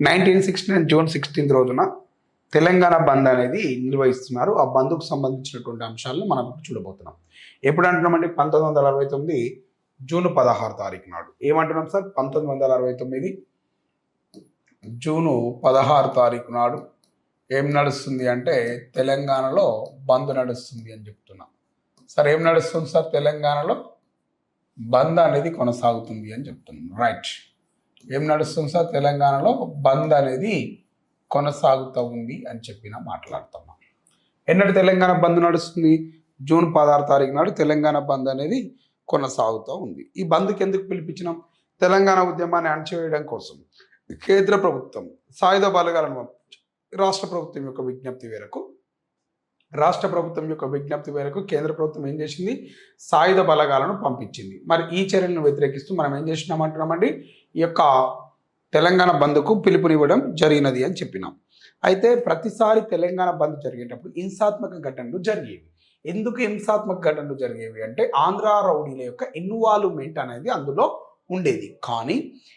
Nineteen sixty nine June sixteenth రోజున తెలంగాణ బంద్ అనేది నిర్వహిస్తున్నారు. ఆ బంద్కు సంబంధించినటువంటి అంశాలను మనం ఇప్పుడు చూడబోతున్నాం. ఎప్పుడు అంటున్నామంటే పంతొమ్మిది వందల అరవై తొమ్మిది జూన్ పదహారు తారీఖు నాడు. ఏమంటున్నాం సార్? పంతొమ్మిది వందల అరవై తొమ్మిది జూను పదహారు తారీఖు నాడు ఏం నడుస్తుంది అంటే తెలంగాణలో బంద్ నడుస్తుంది అని చెప్తున్నాం. సార్ ఏం నడుస్తుంది సార్? తెలంగాణలో బంద్ అనేది కొనసాగుతుంది అని చెప్తున్నాం. రైట్. ఏం నడుస్తుంది సార్? తెలంగాణలో బంద్ అనేది కొనసాగుతూ ఉంది అని చెప్పిన మాట్లాడుతున్నాం. ఎన్నటి తెలంగాణ బంద్ నడుస్తుంది? జూన్ పదహారు తారీఖు నాడు తెలంగాణ బంద్ అనేది కొనసాగుతూ ఉంది. ఈ బంద్కి ఎందుకు పిలిపించినాం? తెలంగాణ ఉద్యమాన్ని అణచివేయడం కోసం. కేంద్ర ప్రభుత్వం సాయుధ బలగాలను రాష్ట్ర ప్రభుత్వం యొక్క విజ్ఞప్తి మేరకు రాష్ట్ర ప్రభుత్వం యొక్క విజ్ఞప్తి మేరకు కేంద్ర ప్రభుత్వం ఏం చేసింది? సాయుధ బలగాలను పంపించింది. మరి ఈ చర్యలను వ్యతిరేకిస్తూ మనం ఏం చేసినామంటున్నామండి? ఈ యొక్క తెలంగాణ బంద్కు పిలుపునివ్వడం జరిగినది అని చెప్పినాం. అయితే ప్రతిసారి తెలంగాణ బంద్ జరిగేటప్పుడు హింసాత్మక ఘటనలు జరిగేవి. ఎందుకు హింసాత్మక ఘటనలు జరిగేవి అంటే ఆంధ్ర రౌడీల యొక్క ఇన్వాల్వ్మెంట్ అనేది అందులో ఉండేది. కానీ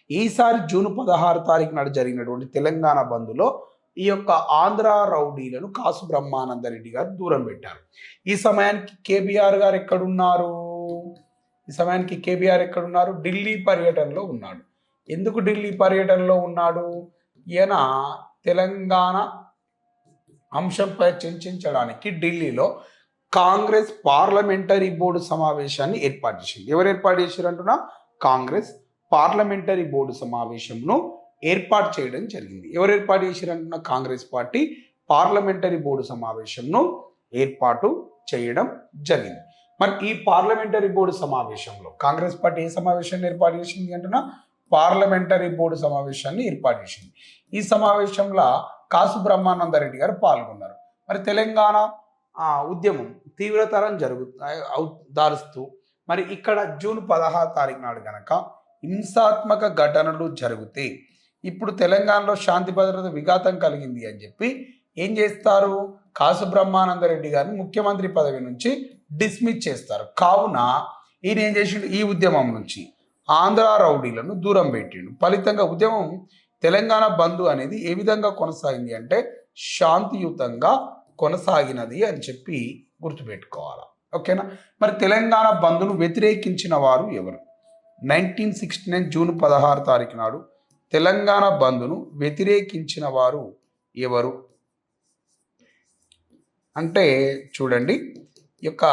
ఈసారి జూన్ పదహారు తారీఖు నాడు జరిగినటువంటి తెలంగాణ బంద్లో ఈ యొక్క ఆంధ్ర రౌడీలను కాసు బ్రహ్మానందరెడ్డి గారు దూరం పెట్టారు. ఈ సమయానికి కేబీఆర్ గారు ఎక్కడున్నారు? ఈ సమయానికి కేబీఆర్ ఎక్కడున్నారు? ఢిల్లీ పర్యటనలో ఉన్నాడు. ఎందుకు ఢిల్లీ పర్యటనలో ఉన్నాడు? ఈయన తెలంగాణ అంశంపై చర్చించడానికి ఢిల్లీలో కాంగ్రెస్ పార్లమెంటరీ బోర్డు సమావేశాన్ని ఏర్పాటు చేసింది. ఎవరు ఏర్పాటు చేశారు అంటున్నా కాంగ్రెస్ పార్లమెంటరీ బోర్డు సమావేశంను ఏర్పాటు చేయడం జరిగింది. ఎవరు ఏర్పాటు చేశారంటున్న కాంగ్రెస్ పార్టీ పార్లమెంటరీ బోర్డు సమావేశంను ఏర్పాటు చేయడం జరిగింది. మరి ఈ పార్లమెంటరీ బోర్డు సమావేశంలో కాంగ్రెస్ పార్టీ ఏ సమావేశాన్ని ఏర్పాటు చేసింది అంటున్నా? పార్లమెంటరీ బోర్డు సమావేశాన్ని ఏర్పాటు చేసింది. ఈ సమావేశంలో కాసు బ్రహ్మానందరెడ్డి గారు పాల్గొన్నారు. మరి తెలంగాణ ఉద్యమం తీవ్రతరం జరుగు అవు- దారుస్తూ మరి ఇక్కడ జూన్ పదహారు తారీఖు నాడు కనుక హింసాత్మక ఘటనలు జరిగితే ఇప్పుడు తెలంగాణలో శాంతి భద్రత విఘాతం కలిగింది అని చెప్పి ఏం చేస్తారు? కాసు బ్రహ్మానందరెడ్డి గారిని ముఖ్యమంత్రి పదవి నుంచి డిస్మిస్ చేస్తారు. కావున ఈయన ఏం చేసిండు? ఈ ఉద్యమం నుంచి ఆంధ్ర రౌడీలను దూరం పెట్టిండు. ఫలితంగా ఉద్యమం తెలంగాణ బంధు అనేది ఏ విధంగా కొనసాగింది అంటే శాంతియుతంగా కొనసాగినది అని చెప్పి గుర్తుపెట్టుకోవాలి? ఓకేనా? మరి తెలంగాణ బంధును వ్యతిరేకించిన వారు ఎవరు? నైన్టీన్ సిక్స్టీ నైన్ జూన్ పదహారు తారీఖు నాడు తెలంగాణ బంద్ను వ్యతిరేకించిన వారు ఎవరు? అంటే చూడండి ఈ యొక్క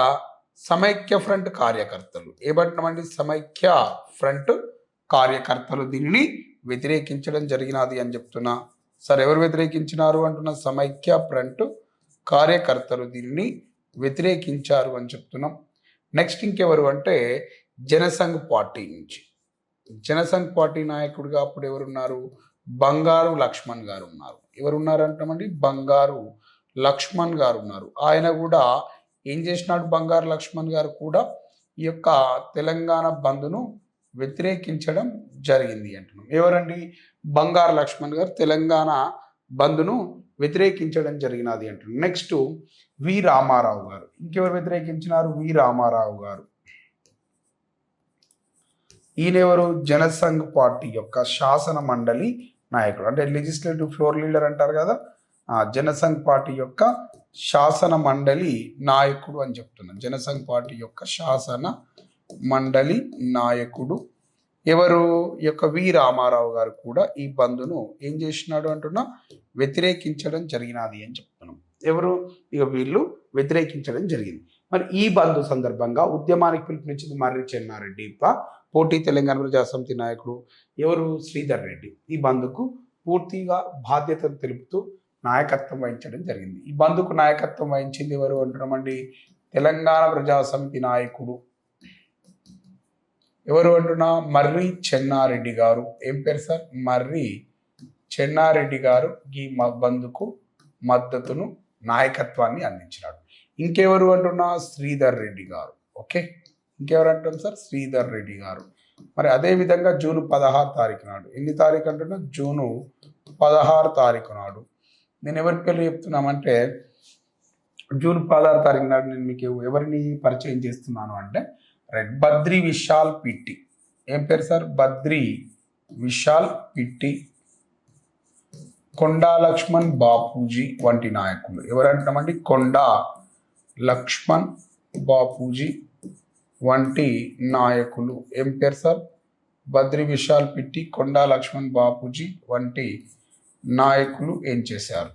సమైక్య ఫ్రంట్ కార్యకర్తలు. ఏమంటున్నామండి సమైక్య ఫ్రంట్ కార్యకర్తలు దీనిని వ్యతిరేకించడం జరిగినది అని చెప్తున్నా. సార్ ఎవరు వ్యతిరేకించినారు అంటున్న? సమైక్య ఫ్రంట్ కార్యకర్తలు దీనిని వ్యతిరేకించారు అని చెప్తున్నాం. నెక్స్ట్ ఇంకెవరు అంటే జనసంఘ్ పార్టీ నుంచి. జనసంఘ్ పార్టీ నాయకుడిగా అప్పుడు ఎవరున్నారు? బంగారు లక్ష్మణ్ గారు ఉన్నారు. ఎవరున్నారు అంటామండి బంగారు లక్ష్మణ్ గారు ఉన్నారు. ఆయన కూడా ఏం చేసినాడు? బంగారు లక్ష్మణ్ గారు కూడా ఈ యొక్క తెలంగాణ బంద్ను వ్యతిరేకించడం జరిగింది అంటున్నాం. ఎవరండి? బంగారు లక్ష్మణ్ గారు తెలంగాణ బంద్ను వ్యతిరేకించడం జరిగినది అంటున్నాం. నెక్స్ట్ వి రామారావు గారు. ఇంకెవరు వ్యతిరేకించినారు? వి రామారావు గారు. ఈయనెవరు? జనసంఘ్ పార్టీ యొక్క శాసన మండలి నాయకుడు. అంటే లెజిస్లేటివ్ ఫ్లోర్ లీడర్ అంటారు కదా? జనసంఘ్ పార్టీ యొక్క శాసన మండలి నాయకుడు అని చెప్తున్నాను జనసంఘ్ పార్టీ యొక్క శాసన మండలి నాయకుడు. ఎవరు? యొక్క వి రామారావు గారు కూడా ఈ బంధును ఏం చేసినాడు అంటున్నా? వ్యతిరేకించడం జరిగినది అని చెప్తున్నాం. ఎవరు? ఇక వీళ్ళు వ్యతిరేకించడం జరిగింది. మరి ఈ బంధు సందర్భంగా ఉద్యమానికి పిలుపునిచ్చింది మర్రి చెన్నారెడ్డి. పోటీ తెలంగాణ ప్రజాసమితి నాయకుడు ఎవరు? శ్రీధర్ రెడ్డి. ఈ బంద్కు పూర్తిగా బాధ్యతను తెలుపుతూ నాయకత్వం వహించడం జరిగింది. ఈ బంద్కు నాయకత్వం వహించింది ఎవరు అంటున్నామండి? తెలంగాణ ప్రజాసమితి నాయకుడు ఎవరు అంటున్నా? మర్రి చెన్నారెడ్డి గారు. ఏం పేరు సార్? మర్రి చెన్నారెడ్డి గారు ఈ బంధుకు బంద్కు మద్దతును నాయకత్వాన్ని అందించినాడు. ఇంకెవరు అంటున్నా? శ్రీధర్ రెడ్డి గారు. ఓకే? ఇంకెవరంటాం సార్? శ్రీధర్ రెడ్డి గారు. మరి అదే విధంగా జూన్ పదహారు తారీఖు నాడు. ఎన్ని తారీఖు అంటున్నా? జూను పదహారు తారీఖు నాడు. నేను ఎవరి పేర్లు చెప్తున్నామంటే జూన్ పదహారు తారీఖు నాడు నేను మీకు ఎవరిని పరిచయం చేస్తున్నాను అంటే రైట్ బద్రి విశాల్ పిట్టి. ఏం పేరు సార్? బద్రి విశాల్ పిట్టి. కొండా లక్ష్మణ్ బాపూజీ వంటి నాయకులు. ఎవరంటామండి కొండా లక్ష్మణ్ బాపూజీ వంటి నాయకులు. ఏం పేరు సార్? బద్రి విశాల్ పిట్టి కొండా లక్ష్మణ్ బాపూజీ వంటి నాయకులు ఏం చేశారు?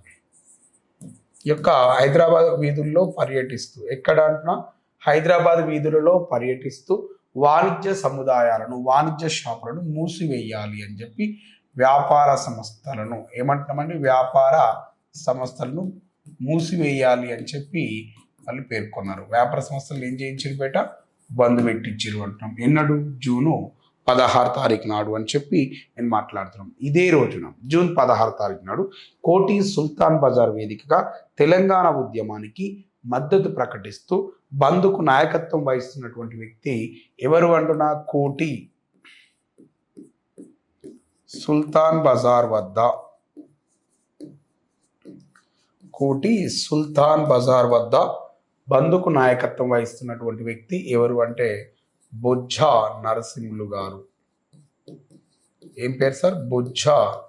యొక్క హైదరాబాద్ వీధుల్లో పర్యటిస్తూ ఎక్కడ అంటున్నా? హైదరాబాద్ వీధులలో పర్యటిస్తూ వాణిజ్య సముదాయాలను వాణిజ్య షాపులను మూసివేయాలి అని చెప్పి వ్యాపార సంస్థలను ఏమంటున్నామండి? వ్యాపార సంస్థలను మూసివేయాలి అని చెప్పి వాళ్ళు పేర్కొన్నారు. వ్యాపార సంస్థలు ఏం చేయించారు బేట బంద్ పెట్టించారు అంటున్నాం. ఎన్నడు? జూను పదహారు తారీఖు నాడు అని చెప్పి నేను మాట్లాడుతున్నాం. ఇదే రోజున జూన్ పదహారు తారీఖు నాడు కోటి సుల్తాన్ బజార్ వేదికగా తెలంగాణ ఉద్యమానికి మద్దతు ప్రకటిస్తూ బంద్కు నాయకత్వం వహిస్తున్నటువంటి వ్యక్తి ఎవరు అంటున్నా? కోటి సుల్తాన్ బజార్ వద్ద. కోటి సుల్తాన్ బజార్ వద్ద బంధుకు నాయకత్వం వహిస్తున్నటువంటి వ్యక్తి ఎవరు అంటే బొజ్జా నరసింహులు గారు. ఏం పేరు సార్? బొజ్జా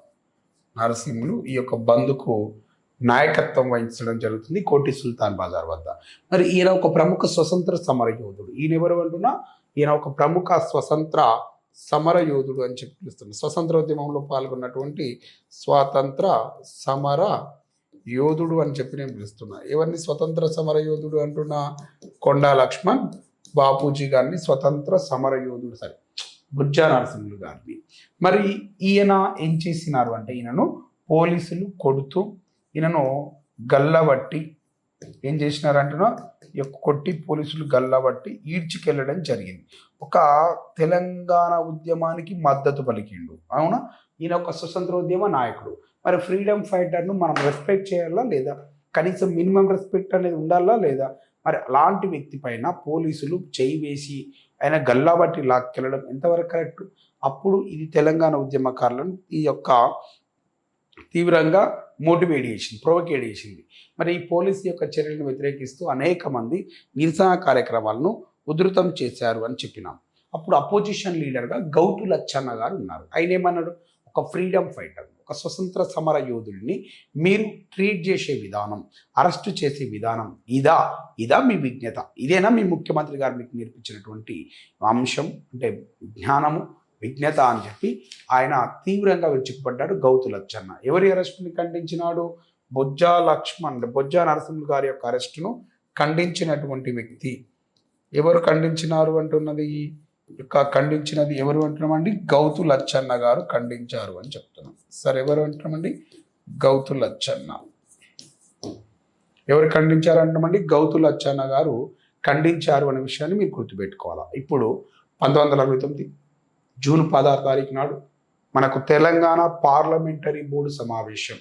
నరసింహులు ఈ యొక్క బంధుకు నాయకత్వం వహించడం జరుగుతుంది కోటి సుల్తాన్ బజార్ వద్ద. మరి ఈయన ఒక ప్రముఖ స్వతంత్ర సమర యోధుడు. ఈయన ఎవరు అంటున్నా? ఈయన ఒక ప్రముఖ స్వతంత్ర సమర యోధుడు అని చెప్పి పిలుస్తున్నారు. స్వతంత్ర ఉద్యమంలో పాల్గొన్నటువంటి స్వాతంత్ర సమర యోధుడు అని చెప్పి నేను పిలుస్తున్నా. ఎవరిని స్వతంత్ర సమర యోధుడు అంటున్నా? కొండా లక్ష్మణ్ బాపూజీ గారిని స్వతంత్ర సమర యోధుడు సరే బుజ్జా నరసింహులు గారిని. మరి ఈయన ఏం చేసినారు అంటే ఈయనను పోలీసులు కొడుతూ ఈయనను గల్లబట్టి ఏం చేసినారంటున్నా ఈ కొట్టి పోలీసులు గల్లబట్టి ఈడ్చికెళ్ళడం జరిగింది. ఒక తెలంగాణ ఉద్యమానికి మద్దతు పలికిండు. అవునా? ఈయన ఒక స్వతంత్ర ఉద్యమ నాయకుడు. మరి ఫ్రీడమ్ ఫైటర్ను మనం రెస్పెక్ట్ చేయాలా లేదా? కనీసం మినిమం రెస్పెక్ట్ అనేది ఉండాలా లేదా? మరి అలాంటి వ్యక్తి పైన పోలీసులు చేయి వేసి ఆయన గల్లాబట్టి లాక్కెళ్ళడం ఎంతవరకు కరెక్ట్ అప్పుడు ఇది తెలంగాణ ఉద్యమకారులను ఈ యొక్క తీవ్రంగా మోటివేట్ చేసింది ప్రొవకేట్ చేసింది. మరి ఈ పోలీసు యొక్క చర్యలను వ్యతిరేకిస్తూ అనేక మంది నిరసన కార్యక్రమాలను ఉధృతం చేశారు అని చెప్పినాం. అప్పుడు అపోజిషన్ లీడర్గా గౌటు లచ్చన్న గారు ఉన్నారు. ఆయన ఏమన్నాడు? ఒక ఫ్రీడమ్ ఫైటర్ ఒక స్వతంత్ర సమర యోధుడిని మీరు ట్రీట్ చేసే విధానం అరెస్టు చేసే విధానం ఇదా? ఇదా మీ విజ్ఞత? ఇదేనా మీ ముఖ్యమంత్రి గారు మీకు నేర్పించినటువంటి అంశం? అంటే జ్ఞానము విజ్ఞత అని చెప్పి ఆయన తీవ్రంగా విరుచుకుపడ్డాడు గౌతు లచ్చన్న. ఎవరి అరెస్టుని ఖండించినాడు? బొజ్జా లక్ష్మణ్ బొజ్జా నరసింహులు గారి యొక్క అరెస్టును ఖండించినటువంటి వ్యక్తి. ఎవరు ఖండించినారు అంటున్నది? యొక్క ఖండించినది ఎవరు అంటున్నామండి? గౌతు లచ్చన్న గారు ఖండించారు అని చెప్తున్నాం. సార్ ఎవరు అంటున్నామండి గౌతు లచ్చన్న ఎవరు ఖండించారు అంటామండి గౌతు లచ్చన్న గారు ఖండించారు అనే విషయాన్ని మీరు గుర్తుపెట్టుకోవాలా? ఇప్పుడు పంతొమ్మిది వందల అరవై తొమ్మిది జూన్ పదహారు తారీఖు నాడు మనకు తెలంగాణ పార్లమెంటరీ బోర్డు సమావేశం.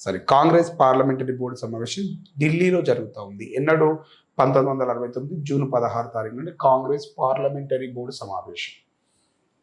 సరే కాంగ్రెస్ పార్లమెంటరీ బోర్డు సమావేశం ఢిల్లీలో జరుగుతూ ఉంది. ఎన్నడూ పంతొమ్మిది వందల అరవై తొమ్మిది జూన్ పదహారు తారీఖు నుండి కాంగ్రెస్ పార్లమెంటరీ బోర్డు సమావేశం.